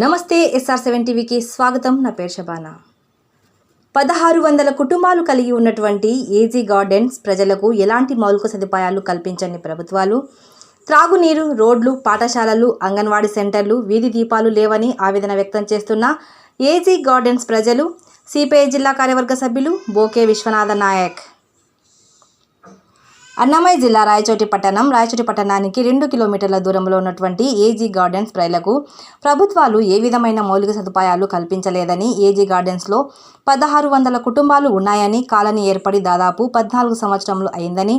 నమస్తే SR seven టీవీకి స్వాగతం. నా పేరు శబానా. పదహారు వందల కుటుంబాలు కలిగి ఉన్నటువంటి ఏజీ గార్డెన్స్ ప్రజలకు ఎలాంటి మౌలిక సదుపాయాలు కల్పించని ప్రభుత్వాలు త్రాగునీరు రోడ్లు పాఠశాలలు అంగన్వాడీ సెంటర్లు వీధి దీపాలు లేవని ఆవేదన వ్యక్తం చేస్తున్న ఏజీ గార్డెన్స్ ప్రజలు సిపిఐ జిల్లా కార్యవర్గ సభ్యులు బోకే విశ్వనాథ నాయక్. అన్నమయ్య జిల్లా రాయచోటి పట్టణం రాయచోటి పట్టణానికి రెండు కిలోమీటర్ల దూరంలో ఉన్నటువంటి ఏజీ గార్డెన్స్ ప్రజలకు ప్రభుత్వాలు ఏ విధమైన మౌలిక సదుపాయాలు కల్పించలేదని ఏజీ గార్డెన్స్లో పదహారు వందల కుటుంబాలు ఉన్నాయని కాలనీ ఏర్పడి దాదాపు పద్నాలుగు సంవత్సరంలో అయిందని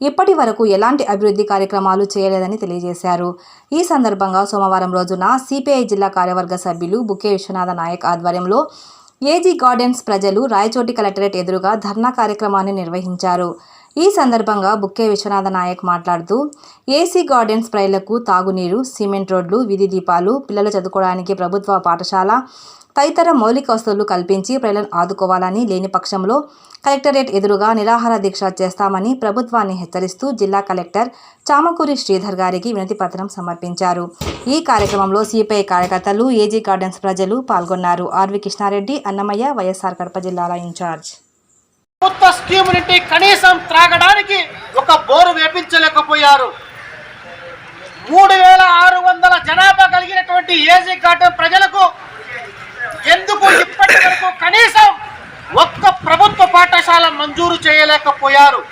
ఇప్పటి వరకు ఎలాంటి అభివృద్ధి కార్యక్రమాలు చేయలేదని తెలియజేశారు. ఈ సందర్భంగా సోమవారం రోజున సిపిఐ జిల్లా కార్యవర్గ సభ్యులు బుకే విశ్వనాథ నాయక్ ఆధ్వర్యంలో ఏజీ గార్డెన్స్ ప్రజలు రాయచోటి కలెక్టరేట్ ఎదురుగా ధర్నా కార్యక్రమాన్ని నిర్వహించారు. ఈ సందర్భంగా బుక్కే విశ్వనాథ నాయక్ మాట్లాడుతూ ఏసీ గార్డెన్స్ ప్రజలకు తాగునీరు సిమెంట్ రోడ్లు వీధి దీపాలు పిల్లలు చదువుకోవడానికి ప్రభుత్వ పాఠశాల తదితర మౌలిక వస్తువులు కల్పించి ప్రజలను ఆదుకోవాలని లేని పక్షంలో కలెక్టరేట్ ఎదురుగా నిరాహార దీక్ష చేస్తామని ప్రభుత్వాన్ని హెచ్చరిస్తూ జిల్లా కలెక్టర్ చామకూరి శ్రీధర్ గారికి వినతి పత్రం సమర్పించారు. ఈ కార్యక్రమంలో సిపిఐ కార్యకర్తలు ఏజీ గార్డెన్స్ ప్రజలు పాల్గొన్నారు. ఆర్వి కృష్ణారెడ్డి అన్నమయ్య వైఎస్ఆర్ కడప జిల్లాల ఇన్ఛార్జ్. ప్రభుత్వ స్కీమ్ నుండి కనీసం త్రాగడానికి ఒక బోరు వేపించలేకపోయారు. మూడు వేల ఆరు వందల జనాభా కలిగినటువంటి ఏజీ గార్డెన్ ప్రజలకు ఎందుకు ఇప్పటి వరకు కనీసం ఒక్క ప్రభుత్వ పాఠశాల మంజూరు చేయలేకపోయారు?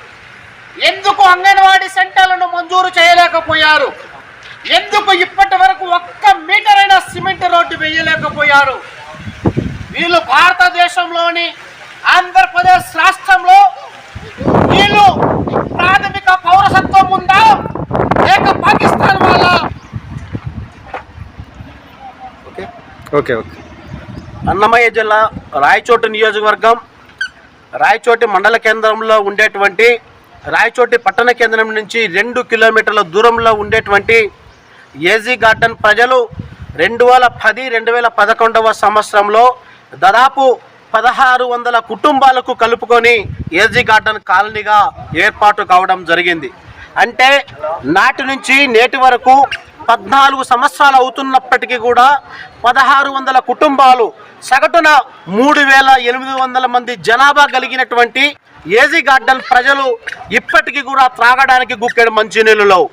ఎందుకు అంగన్వాడీ సెంటర్లను మంజూరు చేయలేకపోయారు? ఎందుకు ఇప్పటి వరకు ఒక్క మీటర్ అయినా సిమెంట్ రోడ్డు వేయలేకపోయారు? వీళ్ళు భారతదేశంలోని ఆంధ్రప్రదేశ్ రాష్ట్రంలో వీళ్ళు ప్రాథమిక పౌరసత్వం ఉందా? లేక పాకిస్తాన్ వాళ్ళ ఓకే ఓకే. అన్నమయ్య జిల్లా రాయచోటి నియోజకవర్గం రాయచోటి మండల కేంద్రంలో ఉండేటువంటి రాయచోటి పట్టణ కేంద్రం నుంచి రెండు కిలోమీటర్ల దూరంలో ఉండేటువంటి ఏజీ గార్డెన్ ప్రజలు రెండు వేల పది రెండు వేల పదకొండవ సంవత్సరంలో దాదాపు పదహారు వందల కుటుంబాలకు కలుపుకొని ఏజీ గార్డెన్ కాలనీగా ఏర్పాటు కావడం జరిగింది. అంటే నాటి నుంచి నేటి వరకు పద్నాలుగు సంవత్సరాలు అవుతున్నప్పటికీ కూడా పదహారు వందల కుటుంబాలు సగటున మూడు వేల ఎనిమిది వందల మంది జనాభా కలిగినటువంటి ఏజీ గార్డెన్ ప్రజలు ఇప్పటికీ కూడా త్రాగడానికి గుక్కెడు మంచినీళ్ళు లేవు.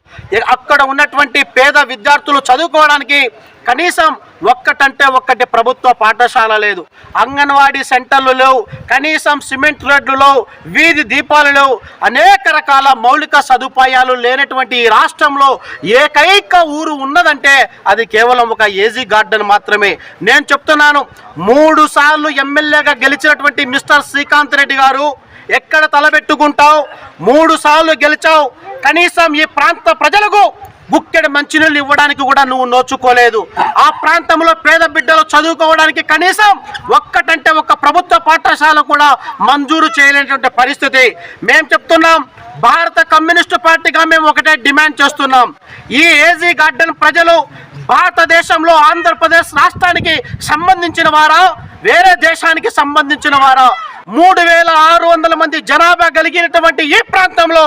అక్కడ ఉన్నటువంటి పేద విద్యార్థులు చదువుకోవడానికి కనీసం ఒక్కటంటే ఒక్కటి ప్రభుత్వ పాఠశాల లేదు. అంగన్వాడీ సెంటర్లు లేవు కనీసం సిమెంట్ రోడ్లు లేవు వీధి దీపాలు లేవు. అనేక రకాల మౌలిక సదుపాయాలు లేనటువంటి ఈ రాష్ట్రంలో ఏకైక ఊరు ఉన్నదంటే అది కేవలం ఒక ఏజీ గార్డెన్ మాత్రమే. నేను చెప్తున్నాను మూడు సార్లు ఎమ్మెల్యేగా గెలిచినటువంటి మిస్టర్ శ్రీకాంత్ రెడ్డి గారు ఎక్కడ తలబెట్టుకుంటావు? మూడు సార్లు గెలిచావు. కనీసం ఈ ప్రాంత ప్రజలకు గుక్కెడు మంచినీళ్ళు ఇవ్వడానికి కూడా నువ్వు నోచుకోలేదు. ఆ ప్రాంతంలో పేద బిడ్డలు చదువుకోవడానికి కనీసం ఒక్కటంటే ఒక్క ప్రభుత్వ పాఠశాల కూడా మంజూరు చేయలేనటువంటి పరిస్థితి. మేము చెప్తున్నాం భారత కమ్యూనిస్టు పార్టీగా మేము ఒకటే డిమాండ్ చేస్తున్నాం. ఈ ఏజీ గార్డెన్ ప్రజలు భారతదేశంలో ఆంధ్రప్రదేశ్ రాష్ట్రానికి సంబంధించిన వారా? వేరే దేశానికి సంబంధించిన వారా? మూడు వేల ఆరు వందల మంది జనాభా కలిగినటువంటి ఈ ప్రాంతంలో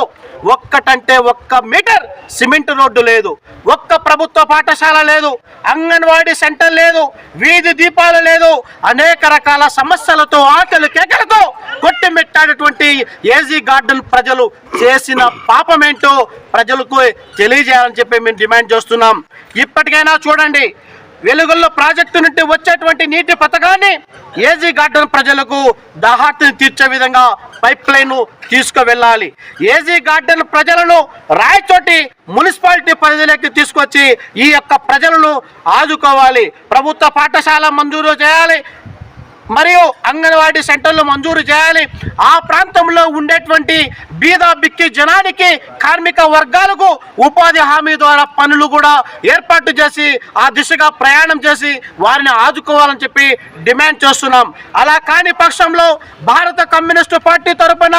ఒక్కటంటే ఒక్క మీటర్ సిమెంట్ రోడ్డు లేదు. ఒక్క ప్రభుత్వ పాఠశాల లేదు. అంగన్వాడీ సెంటర్ లేదు. వీధి దీపాలు లేదు. అనేక రకాల సమస్యలతో ఆకలి కేకలతో కొట్టిమెట్టాడటువంటి ఏజీ గార్డెన్ ప్రజలు చేసిన పాపమేంటో ప్రజలకు తెలియజేయాలని చెప్పి మేము డిమాండ్ చేస్తున్నాం. ఇప్పటికైనా చూడండి వెలుగుల్లో ప్రాజెక్టు నుండి వచ్చేటువంటి నీటి పథకాన్ని ఏజీ గార్డెన్ ప్రజలకు దాహార్తిని తీర్చే విధంగా పైప్ లైన్ తీసుకువెళ్ళాలి. ఏజీ గార్డెన్ ప్రజలను రాయచోటి మున్సిపాలిటీ పరిధిలోకి తీసుకొచ్చి ఈ యొక్క ప్రజలను ఆదుకోవాలి. ప్రభుత్వ పాఠశాల మంజూరు చేయాలి. మరియు అంగన్వాడీ సెంటర్లు మంజూరు చేయాలి. ఆ ప్రాంతంలో ఉండేటువంటి బీద బిక్కి జనానికి కార్మిక వర్గాలకు ఉపాధి హామీ ద్వారా పనులు కూడా ఏర్పాటు చేసి ఆ దిశగా ప్రయాణం చేసి వారిని ఆదుకోవాలని చెప్పి డిమాండ్ చేస్తున్నాం. అలా కాని పక్షంలో భారత కమ్యూనిస్టు పార్టీ తరపున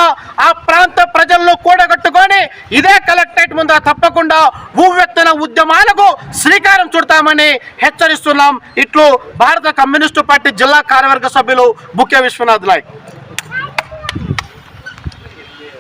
ఆ ప్రాంత ప్రజలను కూడగట్టుకొని ఇదే కలెక్టరేట్ ముందు తప్పకుండా భూవెత్తన ఉద్యమాలకు శ్రీకారం చుడతామని హెచ్చరిస్తున్నాం. ఇట్లు భారత కమ్యూనిస్టు పార్టీ జిల్లా కార్యవర్గ సభ్యులు బుక్కే విశ్వనాథ్ నాయక్.